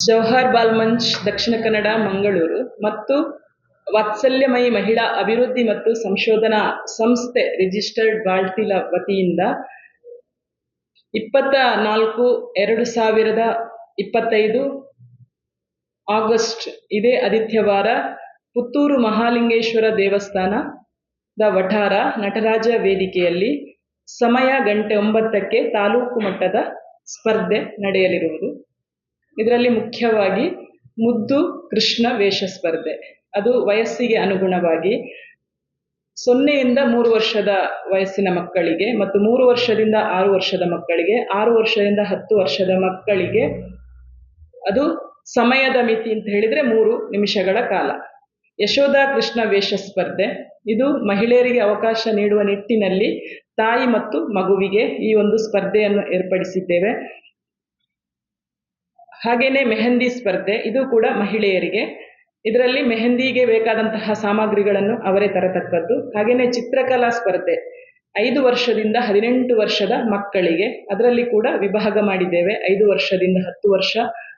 Jawahar Bal Munch Dakshina Kannada, Mangaluru ಮತ್ತು ವಾತ್ಸಲ್ಯಮಯಿ ಮಹಿಳಾ ಅಭಿವೃದ್ಧಿ ಮತ್ತು ಸಂಶೋಧನಾ ಸಂಸ್ಥೆ ರಿಜಿಸ್ಟರ್ಡ್ ಬಾಳ್ತಿಲ ವತಿಯಿಂದ ಇಪ್ಪತ್ತ ನಾಲ್ಕು, ಎರಡು ಸಾವಿರದ ಇಪ್ಪತ್ತೈದು ಆಗಸ್ಟ್ ಇದೇ ಆದಿತ್ಯವಾರ ಪುತ್ತೂರು ಮಹಾಲಿಂಗೇಶ್ವರ ದೇವಸ್ಥಾನದ ವಠಾರ ನಟರಾಜ ವೇದಿಕೆಯಲ್ಲಿ ಸಮಯ ಗಂಟೆ ಒಂಬತ್ತಕ್ಕೆ ತಾಲೂಕು ಮಟ್ಟದ ಸ್ಪರ್ಧೆ ನಡೆಯಲಿರುವುದು. ಇದರಲ್ಲಿ ಮುಖ್ಯವಾಗಿ ಮುದ್ದು, ಕೃಷ್ಣ, ವೇಷ ಸ್ಪರ್ಧೆ. ಅದು ವಯಸ್ಸಿಗೆ ಅನುಗುಣವಾಗಿ ಸೊನ್ನೆಯಿಂದ ಮೂರು ವರ್ಷದ ವಯಸ್ಸಿನ ಮಕ್ಕಳಿಗೆ ಮತ್ತು ಮೂರು ವರ್ಷದಿಂದ ಆರು ವರ್ಷದ ಮಕ್ಕಳಿಗೆ, ಆರು ವರ್ಷದಿಂದ ಹತ್ತು ವರ್ಷದ ಮಕ್ಕಳಿಗೆ ಅದು ಸಮಯದ ಮಿತಿ ಅಂತ ಹೇಳಿದ್ರೆ ಮೂರು ನಿಮಿಷಗಳ ಕಾಲ. ಯಶೋಧ, ಕೃಷ್ಣ, ವೇಷ ಸ್ಪರ್ಧೆ. ಇದು ಮಹಿಳೆಯರಿಗೆ ಅವಕಾಶ ನೀಡುವ ನಿಟ್ಟಿನಲ್ಲಿ ತಾಯಿ ಮತ್ತು ಮಗುವಿಗೆ ಈ ಒಂದು ಸ್ಪರ್ಧೆಯನ್ನು ಏರ್ಪಡಿಸಿದ್ದೇವೆ. ಹಾಗೇನೆ ಮೆಹಂದಿ ಸ್ಪರ್ಧೆ, ಇದು ಕೂಡ ಮಹಿಳೆಯರಿಗೆ. ಇದರಲ್ಲಿ ಮೆಹಂದಿಗೆ ಬೇಕಾದಂತಹ ಸಾಮಗ್ರಿಗಳನ್ನು ಅವರೇ ತರತಕ್ಕದ್ದು. ಹಾಗೇನೆ ಚಿತ್ರಕಲಾ ಸ್ಪರ್ಧೆ, ಐದು ವರ್ಷದಿಂದ ಹದಿನೆಂಟು ವರ್ಷದ ಮಕ್ಕಳಿಗೆ. ಅದರಲ್ಲಿ ಕೂಡ ವಿಭಾಗ ಮಾಡಿದ್ದೇವೆ. ಐದು ವರ್ಷದಿಂದ ಹತ್ತು ವರ್ಷ,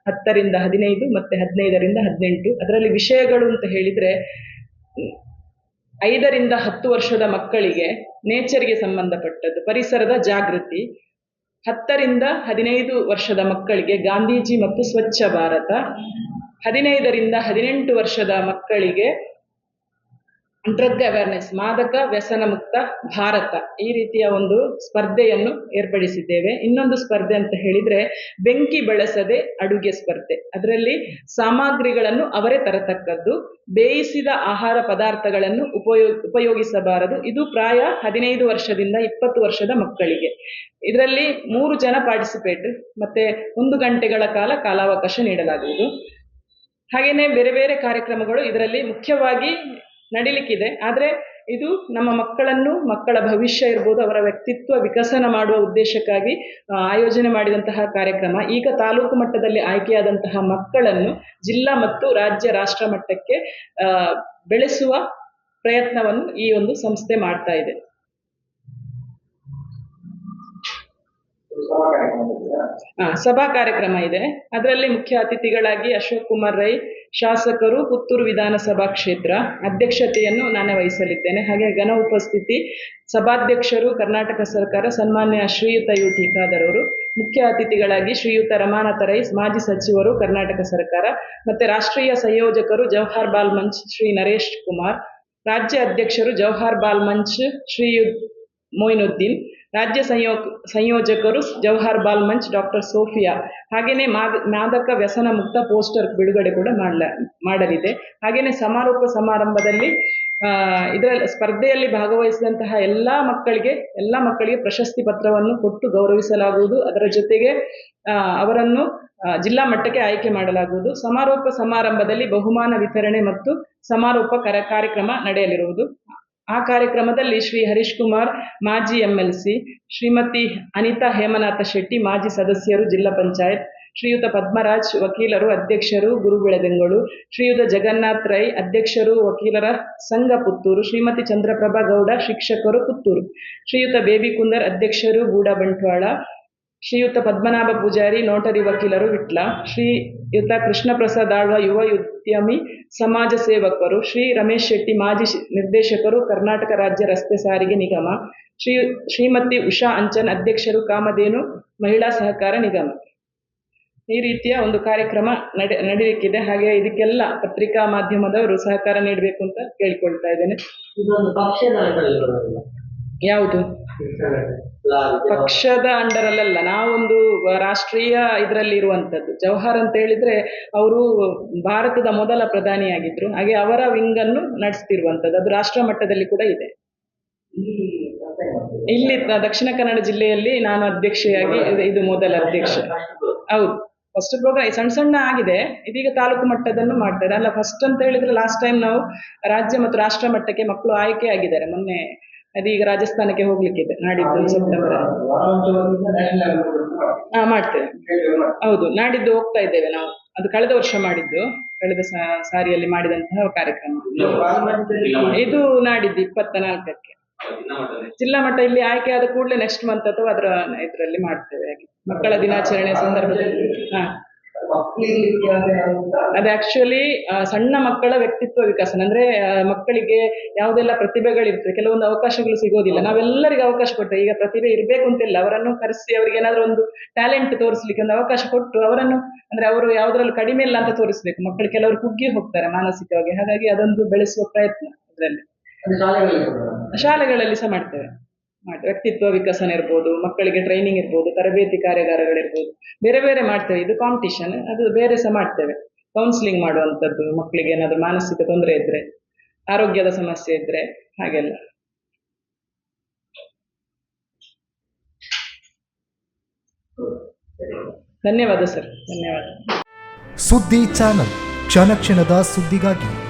ಹತ್ತರಿಂದ ಹದಿನೈದು ಮತ್ತೆ ಹದಿನೈದರಿಂದ ಹದಿನೆಂಟು. ಅದರಲ್ಲಿ ವಿಷಯಗಳು ಅಂತ ಹೇಳಿದ್ರೆ, ಐದರಿಂದ ಹತ್ತು ವರ್ಷದ ಮಕ್ಕಳಿಗೆ ನೇಚರ್ಗೆ ಸಂಬಂಧಪಟ್ಟದ್ದು, ಪರಿಸರದ ಜಾಗೃತಿ. ಹತ್ತರಿಂದ ಹದಿನೈದು ವರ್ಷದ ಮಕ್ಕಳಿಗೆ ಗಾಂಧೀಜಿ ಮತ್ತು ಸ್ವಚ್ಛ ಭಾರತ ಹದಿನೈದರಿಂದ ಹದಿನೆಂಟು ವರ್ಷದ ಮಕ್ಕಳಿಗೆ ಡ್ರಗ್ ಅವೇರ್ನೆಸ್ ಮಾದಕ ವ್ಯಸನ ಮುಕ್ತ ಭಾರತ. ಈ ರೀತಿಯ ಒಂದು ಸ್ಪರ್ಧೆಯನ್ನು ಏರ್ಪಡಿಸಿದ್ದೇವೆ. ಇನ್ನೊಂದು ಸ್ಪರ್ಧೆ ಅಂತ ಹೇಳಿದ್ರೆ ಬೆಂಕಿ ಬಳಸದೆ ಅಡುಗೆ ಸ್ಪರ್ಧೆ. ಅದರಲ್ಲಿ ಸಾಮಗ್ರಿಗಳನ್ನು ಅವರೇ ತರತಕ್ಕದ್ದು. ಬೇಯಿಸಿದ ಆಹಾರ ಪದಾರ್ಥಗಳನ್ನು ಉಪಯೋಗ ಉಪಯೋಗಿಸಬಾರದು. ಇದು ಪ್ರಾಯ ಹದಿನೈದು ವರ್ಷದಿಂದ ಇಪ್ಪತ್ತು ವರ್ಷದ ಮಕ್ಕಳಿಗೆ. ಇದರಲ್ಲಿ ಮೂರು ಜನ ಪಾರ್ಟಿಸಿಪೇಟ್ ಮತ್ತೆ ಒಂದು ಗಂಟೆಗಳ ಕಾಲ ಕಾಲಾವಕಾಶ ನೀಡಲಾಗುವುದು. ಹಾಗೆಯೇ ಬೇರೆ ಬೇರೆ ಕಾರ್ಯಕ್ರಮಗಳು ಇದರಲ್ಲಿ ಮುಖ್ಯವಾಗಿ ನಡಿಲಿಕ್ಕಿದೆ. ಆದರೆ ಇದು ನಮ್ಮ ಮಕ್ಕಳನ್ನು ಮಕ್ಕಳ ಭವಿಷ್ಯ ಇರ್ಬೋದು ಅವರ ವ್ಯಕ್ತಿತ್ವ ವಿಕಸನ ಮಾಡುವ ಉದ್ದೇಶಕ್ಕಾಗಿ ಆಯೋಜನೆ ಮಾಡಿದಂತಹ ಕಾರ್ಯಕ್ರಮ. ಈಗ ತಾಲೂಕು ಮಟ್ಟದಲ್ಲಿ ಆಯ್ಕೆಯಾದಂತಹ ಮಕ್ಕಳನ್ನು ಜಿಲ್ಲಾ ಮತ್ತು ರಾಜ್ಯ ರಾಷ್ಟ್ರ ಮಟ್ಟಕ್ಕೆ ಬೆಳೆಸುವ ಪ್ರಯತ್ನವನ್ನು ಈ ಒಂದು ಸಂಸ್ಥೆ ಮಾಡ್ತಾ ಇದೆ. ಆ, ಸಭಾ ಕಾರ್ಯಕ್ರಮ ಇದೆ. ಅದರಲ್ಲಿ ಮುಖ್ಯ ಅತಿಥಿಗಳಾಗಿ ಅಶೋಕ್ ಕುಮಾರ್ ರೈ ಶಾಸಕರು ಪುತ್ತೂರು ವಿಧಾನಸಭಾ ಕ್ಷೇತ್ರ ಅಧ್ಯಕ್ಷತೆಯನ್ನು ನಾನೇ ವಹಿಸಲಿದ್ದೇನೆ. ಹಾಗೆ ಘನ ಉಪಸ್ಥಿತಿ ಸಭಾಧ್ಯಕ್ಷರು, ಕರ್ನಾಟಕ ಸರ್ಕಾರ, ಸನ್ಮಾನ್ಯ ಶ್ರೀಯುತ ಯು. ಟಿ. ಖಾದರ್ ಮುಖ್ಯ ಅತಿಥಿಗಳಾಗಿ ಶ್ರೀಯುತ ರಮಾನಾಥ ರೈ ಮಾಜಿ ಸಚಿವರು, ಕರ್ನಾಟಕ ಸರ್ಕಾರ, ಮತ್ತೆ ರಾಷ್ಟ್ರೀಯ ಸಂಯೋಜಕರು ಜವಹರ್ ಬಾಲ್ ಮಂಚ್ ಶ್ರೀ ನರೇಶ್ ಕುಮಾರ್, ರಾಜ್ಯ ಅಧ್ಯಕ್ಷರು ಜವಹರ್ ಬಾಲ್ ಮಂಚ್ ಶ್ರೀಯುತ್ ಮೊಯ್ನುದ್ದೀನ್ ರಾಜ್ಯ ಸಂಯೋ ಸಂಯೋಜಕರು ಜವಾಹರ್ ಬಾಲ್ ಮಂಚ್ ಡಾಕ್ಟರ್ ಸೋಫಿಯಾ ಹಾಗೇನೆ ಮಾದ- ಮಾದಕ ವ್ಯಸನ ಮುಕ್ತ ಪೋಸ್ಟರ್ ಬಿಡುಗಡೆ ಕೂಡ ಮಾಡಲ ಮಾಡಲಿದೆ. ಹಾಗೇನೆ ಸಮಾರೋಪ ಸಮಾರಂಭದಲ್ಲಿ ಆ, ಇದರ ಸ್ಪರ್ಧೆಯಲ್ಲಿ ಭಾಗವಹಿಸಿದಂತಹ ಎಲ್ಲ ಮಕ್ಕಳಿಗೆ ಎಲ್ಲ ಮಕ್ಕಳಿಗೆ ಪ್ರಶಸ್ತಿ ಪತ್ರವನ್ನು ಕೊಟ್ಟು ಗೌರವಿಸಲಾಗುವುದು. ಅದರ ಜೊತೆಗೆ ಅವರನ್ನು ಜಿಲ್ಲಾ ಮಟ್ಟಕ್ಕೆ ಆಯ್ಕೆ ಮಾಡಲಾಗುವುದು. ಸಮಾರೋಪ ಸಮಾರಂಭದಲ್ಲಿ ಬಹುಮಾನ ವಿತರಣೆ ಮತ್ತು ಸಮಾರೋಪ ಕರ ಕಾರ್ಯಕ್ರಮ ನಡೆಯಲಿರುವುದು. ಆ ಕಾರ್ಯಕ್ರಮದಲ್ಲಿ ಶ್ರೀ ಹರೀಶ್ ಕುಮಾರ್ ಮಾಜಿ ಎಂಎಲ್ಸಿ, ಶ್ರೀಮತಿ ಅನಿತಾ ಹೇಮನಾಥ ಶೆಟ್ಟಿ, ಮಾಜಿ ಸದಸ್ಯರು, ಜಿಲ್ಲಾ ಪಂಚಾಯತ್ ಶ್ರೀಯುತ ಪದ್ಮರಾಜ್, ವಕೀಲರು, ಅಧ್ಯಕ್ಷರು ಗುರುಬೆಳೆದೆಂಗಳು ಶ್ರೀಯುತ ಜಗನ್ನಾಥ್ ರೈ, ಅಧ್ಯಕ್ಷರು, ವಕೀಲರ ಸಂಘ ಪುತ್ತೂರು, ಶ್ರೀಮತಿ ಚಂದ್ರಪ್ರಭಾ ಗೌಡ, ಶಿಕ್ಷಕರು ಪುತ್ತೂರು, ಶ್ರೀಯುತ ಬೇಬಿ ಕುಂದರ್, ಅಧ್ಯಕ್ಷರು, ಗೂಡ ಬಂಟ್ವಾಳ ಶ್ರೀಯುತ ಪದ್ಮನಾಭ ಪೂಜಾರಿ ನೋಟರಿ ವಕೀಲರು ವಿಟ್ಲ ಶ್ರೀಯುತ ಕೃಷ್ಣ ಪ್ರಸಾದ್ ಆಳ್ವ ಯುವ ಉದ್ಯಮಿ ಸಮಾಜ ಸೇವಕರು ಶ್ರೀ ರಮೇಶ್ ಶೆಟ್ಟಿ ಮಾಜಿ ನಿರ್ದೇಶಕರು ಕರ್ನಾಟಕ ರಾಜ್ಯ ರಸ್ತೆ ಸಾರಿಗೆ ನಿಗಮ ಶ್ರೀ ಶ್ರೀಮತಿ ಉಷಾ ಅಂಚನ್ ಅಧ್ಯಕ್ಷರು ಕಾಮಧೇನು ಮಹಿಳಾ ಸಹಕಾರ ನಿಗಮ. ಈ ರೀತಿಯ ಒಂದು ಕಾರ್ಯಕ್ರಮ ನಡೆ ನಡೀಲಿಕ್ಕಿದೆ. ಹಾಗೆ ಇದಕ್ಕೆಲ್ಲ ಪತ್ರಿಕಾ ಮಾಧ್ಯಮದವರು ಸಹಕಾರ ನೀಡಬೇಕು ಅಂತ ಕೇಳಿಕೊಳ್ತಾ ಇದ್ದೇನೆ. ಯಾವುದು? ಪಕ್ಷದ ಅಂಡರಲ್ಲ ನಾವೊಂದು ರಾಷ್ಟ್ರೀಯ ಇದರಲ್ಲಿ ಇರುವಂತದ್ದು ಜವಹರ್ ಅಂತ ಹೇಳಿದ್ರೆ ಅವರು ಭಾರತದ ಮೊದಲ ಪ್ರಧಾನಿಯಾಗಿದ್ರು. ಹಾಗೆ ಅವರ ವಿಂಗ್ ಅನ್ನು ನಡೆಸ್ತಿರುವಂತದ್ದು ಅದು ರಾಷ್ಟ್ರ ಮಟ್ಟದಲ್ಲಿ ಕೂಡ ಇದೆ. ಇಲ್ಲಿ ದಕ್ಷಿಣ ಕನ್ನಡ ಜಿಲ್ಲೆಯಲ್ಲಿ ನಾನು ಅಧ್ಯಕ್ಷೆಯಾಗಿ ಇದು ಮೊದಲ ಅಧ್ಯಕ್ಷ. ಹೌದು. ಫಸ್ಟ್ ಪ್ರೋಗ್ರಾಮ್ ಸಣ್ಣ ಸಣ್ಣ ಆಗಿದೆ. ಇದೀಗ ತಾಲೂಕು ಮಟ್ಟದನ್ನು ಮಾಡ್ತಾರೆ. ಅಲ್ಲ ಫಸ್ಟ್ ಅಂತ ಹೇಳಿದ್ರೆ ಲಾಸ್ಟ್ ಟೈಮ್ ನಾವು ರಾಜ್ಯ ಮತ್ತು ರಾಷ್ಟ್ರ ಮಟ್ಟಕ್ಕೆ ಮಕ್ಕಳು ಆಯ್ಕೆ ಆಗಿದ್ದಾರೆ. ಮೊನ್ನೆ ಅದೀಗ ರಾಜಸ್ಥಾನಕ್ಕೆ ಹೋಗ್ಲಿಕ್ಕಿದೆ. ನಾಡಿದ್ದು ಸೆಪ್ಟೆಂಬರ್ ಹಾ ಮಾಡ್ತೇವೆ. ಹೌದು ನಾಡಿದ್ದು ಹೋಗ್ತಾ ಇದ್ದೇವೆ ನಾವು. ಅದು ಕಳೆದ ವರ್ಷ ಮಾಡಿದ್ದು. ಕಳೆದ ಸಾರಿಯಲ್ಲಿ ಮಾಡಿದಂತಹ ಕಾರ್ಯಕ್ರಮ. ಇದು ನಾಡಿದ್ದು ಇಪ್ಪತ್ತ ನಾಲ್ಕಕ್ಕೆ ಜಿಲ್ಲಾ ಮಟ್ಟ ಇಲ್ಲಿ ಆಯ್ಕೆ ಆದ ಕೂಡಲೇ ನೆಕ್ಸ್ಟ್ ಮಂತ್ ಅಥವಾ ಅದರ ಇದರಲ್ಲಿ ಮಾಡ್ತೇವೆ. ಹಾಗೆ. ಮಕ್ಕಳ ದಿನಾಚರಣೆ ಸಂದರ್ಭದಲ್ಲಿ. ಹಾ. ಅದು ಆಕ್ಚುಲಿ ಸಣ್ಣ ಮಕ್ಕಳ ವ್ಯಕ್ತಿತ್ವ ವಿಕಸನ. ಅಂದ್ರೆ ಮಕ್ಕಳಿಗೆ ಯಾವುದೆಲ್ಲ ಪ್ರತಿಭೆಗಳಿರ್ತದೆ ಕೆಲವೊಂದು ಅವಕಾಶಗಳು ಸಿಗೋದಿಲ್ಲ. ನಾವೆಲ್ಲರಿಗೂ ಅವಕಾಶ ಕೊಡ್ತೇವೆ ಈಗ ಪ್ರತಿಭೆ ಇರಬೇಕು ಅಂತಿಲ್ಲ. ಅವರನ್ನು ಕರೆಸಿ ಅವರಿಗೆ ಏನಾದ್ರು ಒಂದು ಟ್ಯಾಲೆಂಟ್ ತೋರಿಸ್ಲಿಕ್ಕೆ ಒಂದು ಅವಕಾಶ ಕೊಟ್ಟು ಅವರನ್ನು ಅಂದ್ರೆ ಅವರು ಯಾವ್ದ್ರಲ್ಲೂ ಕಡಿಮೆ ಇಲ್ಲ ಅಂತ ತೋರಿಸ್ಬೇಕು. ಮಕ್ಕಳು ಕೆಲವರು ಕುಗ್ಗಿ ಹೋಗ್ತಾರೆ ಮಾನಸಿಕವಾಗಿ. ಹಾಗಾಗಿ ಅದೊಂದು ಬೆಳೆಸುವ ಪ್ರಯತ್ನ ಅದರಲ್ಲಿ. ಅದು ಶಾಲೆಗಳಲ್ಲಿ ಸಹ ಮಾಡ್ತೇವೆ. ವ್ಯಕ್ತಿತ್ವ ವಿಕಸನ ಇರ್ಬೋದು, ಮಕ್ಕಳಿಗೆ ಟ್ರೈನಿಂಗ್ ಇರ್ಬೋದು, ತರಬೇತಿ ಕಾರ್ಯಾಗಾರಗಳಿರ್ಬೋದು. ಬೇರೆ ಬೇರೆ ಮಾಡ್ತೇವೆ. ಇದು ಕಾಂಪಿಟಿಷನ್ ಅದು ಬೇರೆ ಸಹ ಮಾಡ್ತೇವೆ. ಕೌನ್ಸಿಲಿಂಗ್ ಮಾಡುವಂಥದ್ದು, ಮಕ್ಕಳಿಗೆ ಏನಾದರೂ ಮಾನಸಿಕ ತೊಂದರೆ ಇದ್ರೆ, ಆರೋಗ್ಯದ ಸಮಸ್ಯೆ ಇದ್ರೆ, ಹಾಗೆಲ್ಲ. ಧನ್ಯವಾದ ಸರ್. ಧನ್ಯವಾದ. ಸುದ್ದಿ ಚಾನಲ್. ಕ್ಷಣ ಕ್ಷಣದ ಸುದ್ದಿಗಾಗಿ